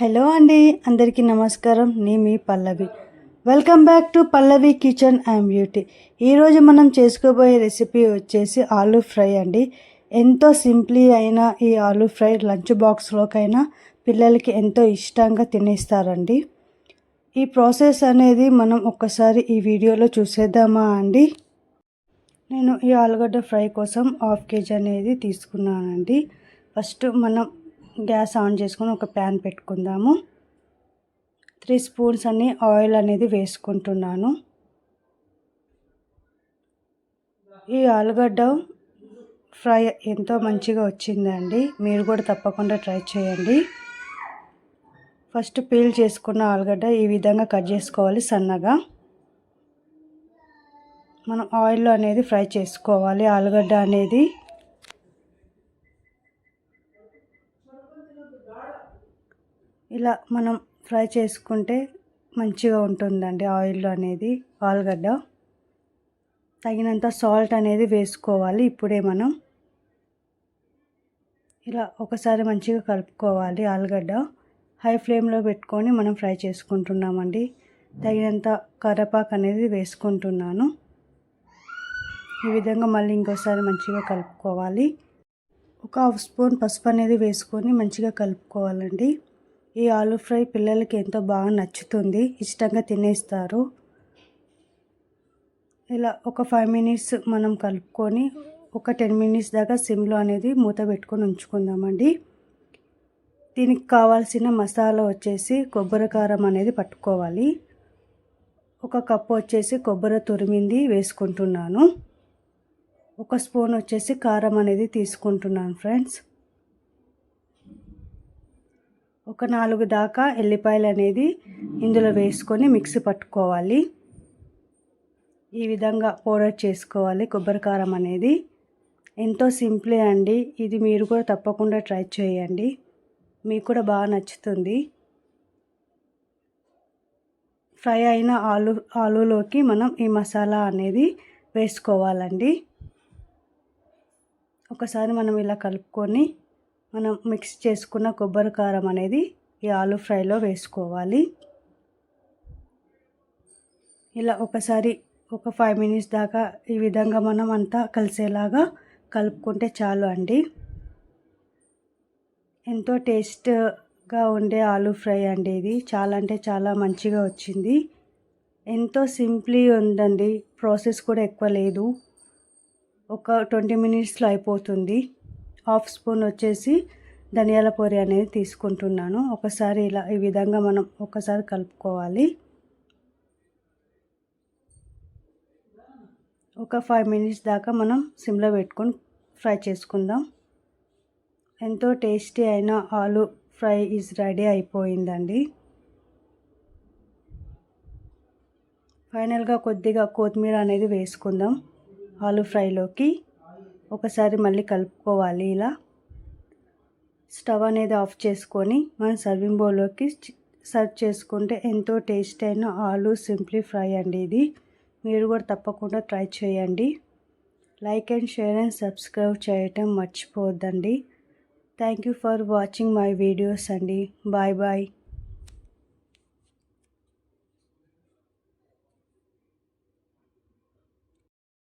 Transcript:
Hello అండి అందరికీ నమస్కారం. నేను మీ Pallavi. Welcome back to Pallavi kitchen and beauty ఈరోజు మనం చేసుకోబోయే రెసిపీ వచ్చేసి ఆలూ ఫ్రై అండి. ఎంతో సింప్లీ అయిన ఈ ఆలూ ఫ్రై లంచ్ బాక్స్లోకైనా పిల్లలకి ఎంతో ఇష్టంగా తినేస్తారండి. ఈ ప్రాసెస్ అనేది మనం ఒక్కసారి ఈ వీడియోలో చూసేద్దామా అండి? నేను ఈ ఆలుగడ్డ ఫ్రై కోసం హాఫ్ కేజీ అనేది తీసుకున్నానండి. ఫస్ట్ మనం గ్యాస్ ఆన్ చేసుకొని ఒక ప్యాన్ పెట్టుకుందాము. త్రీ స్పూన్స్ అన్ని ఆయిల్ అనేది వేసుకుంటున్నాను. ఈ ఆలుగడ్డ ఫ్రై ఎంతో మంచిగా వచ్చిందండి. మీరు కూడా తప్పకుండా ట్రై చేయండి. ఫస్ట్ పీల్ చేసుకున్న ఆలుగడ్డ ఈ విధంగా కట్ చేసుకోవాలి సన్నగా. మనం ఆయిల్లో అనేది ఫ్రై చేసుకోవాలి. ఆలుగడ్డ అనేది ఇలా మనం ఫ్రై చేసుకుంటే మంచిగా ఉంటుందండి ఆయిల్ అనేది ఆలుగడ్డ. తగినంత సాల్ట్ అనేది వేసుకోవాలి ఇప్పుడే మనం. ఇలా ఒకసారి మంచిగా కలుపుకోవాలి ఆలుగడ్డ. హై ఫ్లేమ్లో పెట్టుకొని మనం ఫ్రై చేసుకుంటున్నామండి. తగినంత కరపాకు అనేది వేసుకుంటున్నాను. ఈ విధంగా మళ్ళీ ఇంకోసారి మంచిగా కలుపుకోవాలి. ఒక హాఫ్ స్పూన్ పసుపు అనేది వేసుకొని మంచిగా కలుపుకోవాలండి. ఈ ఆలు ఫ్రై పిల్లలకి ఎంతో బాగా నచ్చుతుంది. ఇష్టంగా తినేస్తారు. ఇలా ఒక ఫైవ్ మినిట్స్ మనం కలుపుకొని ఒక టెన్ మినిట్స్ దాకా సిమ్లో అనేది మూత పెట్టుకొని ఉంచుకుందామండి. దీనికి కావాల్సిన మసాలా వచ్చేసి కొబ్బరి కారం అనేది పట్టుకోవాలి. ఒక కప్పు వచ్చేసి కొబ్బరి తురిమింది వేసుకుంటున్నాను. ఒక స్పూన్ వచ్చేసి కారం అనేది తీసుకుంటున్నాను ఫ్రెండ్స్. ఒక నాలుగు దాకా ఎల్లిపాయలు అనేది ఇందులో వేసుకొని మిక్సీ పట్టుకోవాలి. ఈ విధంగా పౌడర్ చేసుకోవాలి కొబ్బరి కారం అనేది. ఎంతో సింప్లే అండి. ఇది మీరు కూడా తప్పకుండా ట్రై చేయండి. మీకు కూడా బాగా నచ్చుతుంది. ఫ్రై అయిన ఆలు ఆలులోకి మనం ఈ మసాలా అనేది వేసుకోవాలండి. ఒకసారి మనం ఇలా కలుపుకొని మనం మిక్స్ చేసుకున్న కొబ్బరి కారం అనేది ఈ ఆలు ఫ్రైలో వేసుకోవాలి. ఇలా ఒకసారి ఒక ఫైవ్ మినిట్స్ దాకా ఈ విధంగా మనం అంతా కలిసేలాగా కలుపుకుంటే చాలు అండి. ఎంతో టేస్ట్గా ఉండే ఆలు ఫ్రై అండి ఇది. చాలా అంటే చాలా మంచిగా వచ్చింది. ఎంతో సింప్లీ ఉందండి. ప్రాసెస్ కూడా ఎక్కువ లేదు. ఒక ట్వంటీ మినిట్స్లో అయిపోతుంది. హాఫ్ స్పూన్ వచ్చేసి ధనియాల పొడి అనేది తీసుకుంటున్నాను. ఒకసారి ఇలా ఈ విధంగా మనం ఒకసారి కలుపుకోవాలి. ఒక ఫైవ్ మినిట్స్ దాకా మనం సిమ్లో పెట్టుకొని ఫ్రై చేసుకుందాం. ఎంతో టేస్టీ అయిన ఆలు ఫ్రై ఈజ్ రెడీ అయిపోయిందండి. ఫైనల్గా కొద్దిగా కొత్తిమీర అనేది వేసుకుందాం. ఆలు ఫ్రైలోకి ఒకసారి మళ్ళీ కలుపుకోవాలి ఇలా. స్టవ్ అనేది ఆఫ్ చేసుకొని మనం సర్వింగ్ బౌల్లోకి సర్వ్ చేసుకుంటే ఎంతో టేస్ట్ అయిన ఆలు సింప్లీ ఫ్రై అండి ఇది. మీరు కూడా తప్పకుండా ట్రై చేయండి. Like and share and subscribe చేయటం మర్చిపోవద్దండి. Thank you for watching my videos అండి. Bye bye.